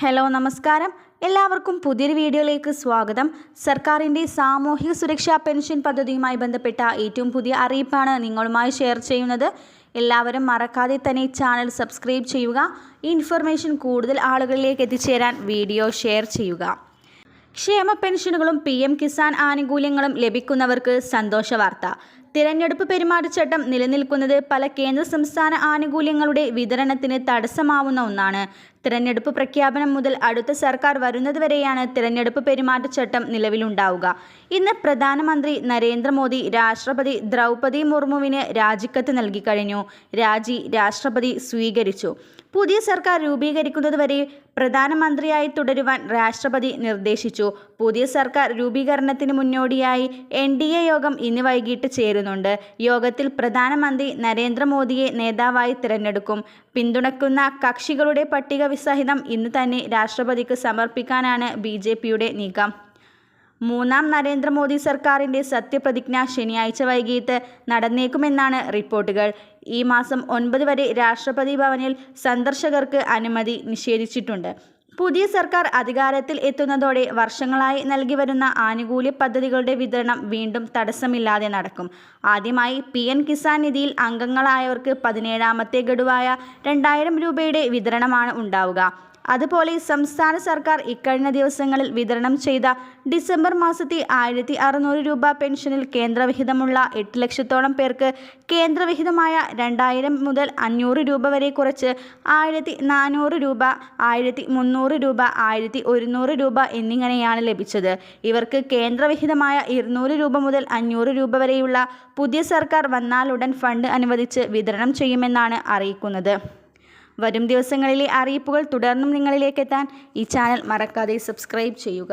Hello നമസ്കാരം. എല്ലാവർക്കും പുതിയൊരു വീഡിയോയിലേക്ക് സ്വാഗതം. സർക്കാരിന്റെ സാമൂഹിക സുരക്ഷാ പെൻഷൻ പദ്ധതിയുമായി ബന്ധപ്പെട്ട ഏറ്റവും പുതിയ അറിയിപ്പാണ് നിങ്ങളുമായി ഷെയർ ചെയ്യുന്നത്. എല്ലാവരും മറക്കാതെ തന്നെ ചാനൽ സബ്സ്ക്രൈബ് ചെയ്യുക. ഈ ഇൻഫർമേഷൻ കൂടുതൽ ആളുകളിലേക്ക് എത്തിച്ചേരാൻ വീഡിയോ ഷെയർ ചെയ്യുക. ക്ഷേമ പെൻഷനുകളും പി എം കിസാൻ ആനുകൂല്യങ്ങളും ലഭിക്കുന്നവർക്ക് സന്തോഷ വാർത്ത. തിരഞ്ഞെടുപ്പ് പെരുമാറ്റച്ചട്ടം നിലനിൽക്കുന്നത് പല കേന്ദ്ര സംസ്ഥാന ആനുകൂല്യങ്ങളുടെ വിതരണത്തിന് തടസ്സമാവുന്ന ഒന്നാണ് തിരഞ്ഞെടുപ്പ് പ്രഖ്യാപനം മുതൽ അടുത്ത സർക്കാർ വരുന്നതുവരെയാണ് തിരഞ്ഞെടുപ്പ് പെരുമാറ്റച്ചട്ടം നിലവിലുണ്ടാവുക. ഇന്ന് പ്രധാനമന്ത്രി നരേന്ദ്രമോദി രാഷ്ട്രപതി ദ്രൗപദി മുർമുവിന് രാജിക്കത്ത് നൽകിക്കഴിഞ്ഞു രാജി രാഷ്ട്രപതി സ്വീകരിച്ചു. പുതിയ സർക്കാർ രൂപീകരിക്കുന്നതുവരെ പ്രധാനമന്ത്രിയായി തുടരുവാൻ രാഷ്ട്രപതി നിർദ്ദേശിച്ചു. പുതിയ സർക്കാർ രൂപീകരണത്തിന് മുന്നോടിയായി എൻ ഡി എ യോഗം ഇന്ന് വൈകിട്ട് ചേരുന്നുണ്ട്. യോഗത്തിൽ പ്രധാനമന്ത്രി നരേന്ദ്രമോദിയെ നേതാവായി തിരഞ്ഞെടുക്കും. പിന്തുണക്കുന്ന കക്ഷികളുടെ പട്ടിക വിസഹിതം ഇന്ന് തന്നെ രാഷ്ട്രപതിക്ക് സമർപ്പിക്കാനാണ് ബി ജെ പിയുടെ നീക്കം. മൂന്നാം നരേന്ദ്രമോദി സർക്കാരിന്റെ സത്യപ്രതിജ്ഞ ശനിയാഴ്ച വൈകിട്ട് നടന്നേക്കുമെന്നാണ് റിപ്പോർട്ടുകൾ. ഈ മാസം ഒൻപത് വരെ രാഷ്ട്രപതി ഭവനിൽ സന്ദർശകർക്ക് അനുമതി നിഷേധിച്ചിട്ടുണ്ട്. പുതിയ സർക്കാർ അധികാരത്തിൽ എത്തുന്നതോടെ വർഷങ്ങളായി നൽകി വരുന്ന ആനുകൂല്യ പദ്ധതികളുടെ വിതരണം വീണ്ടും തടസ്സമില്ലാതെ നടക്കും. ആദ്യമായി പി എൻ കിസാൻ നിധിയിൽ അംഗങ്ങളായവർക്ക് പതിനേഴാമത്തെ ഗഡുവായ രണ്ടായിരം രൂപയുടെ വിതരണമാണ് ഉണ്ടാവുക. അതുപോലെ സംസ്ഥാന സർക്കാർ ഇക്കഴിഞ്ഞ ദിവസങ്ങളിൽ വിതരണം ചെയ്ത ഡിസംബർ മാസത്തെ ആയിരത്തി അറുന്നൂറ് രൂപ പെൻഷനിൽ കേന്ദ്രവിഹിതമുള്ള എട്ട് ലക്ഷത്തോളം പേർക്ക് കേന്ദ്രവിഹിതമായ രണ്ടായിരം മുതൽ അഞ്ഞൂറ് രൂപ വരെ കുറച്ച് ആയിരത്തി നാനൂറ് രൂപ ആയിരത്തി മുന്നൂറ് രൂപ ആയിരത്തി ഒരുന്നൂറ് രൂപ എന്നിങ്ങനെയാണ് ലഭിച്ചത്. ഇവർക്ക് കേന്ദ്രവിഹിതമായ ഇരുന്നൂറ് രൂപ മുതൽ അഞ്ഞൂറ് രൂപ വരെയുള്ള പുതിയ സർക്കാർ വന്നാലുടൻ ഫണ്ട് അനുവദിച്ച് വിതരണം ചെയ്യുമെന്നാണ് അറിയിക്കുന്നത്. വരും ദിവസങ്ങളിലെ അറിയിപ്പുകൾ തുടർന്നും നിങ്ങളിലേക്ക് എത്താൻ ഈ ചാനൽ മറക്കാതെ സബ്സ്ക്രൈബ് ചെയ്യുക.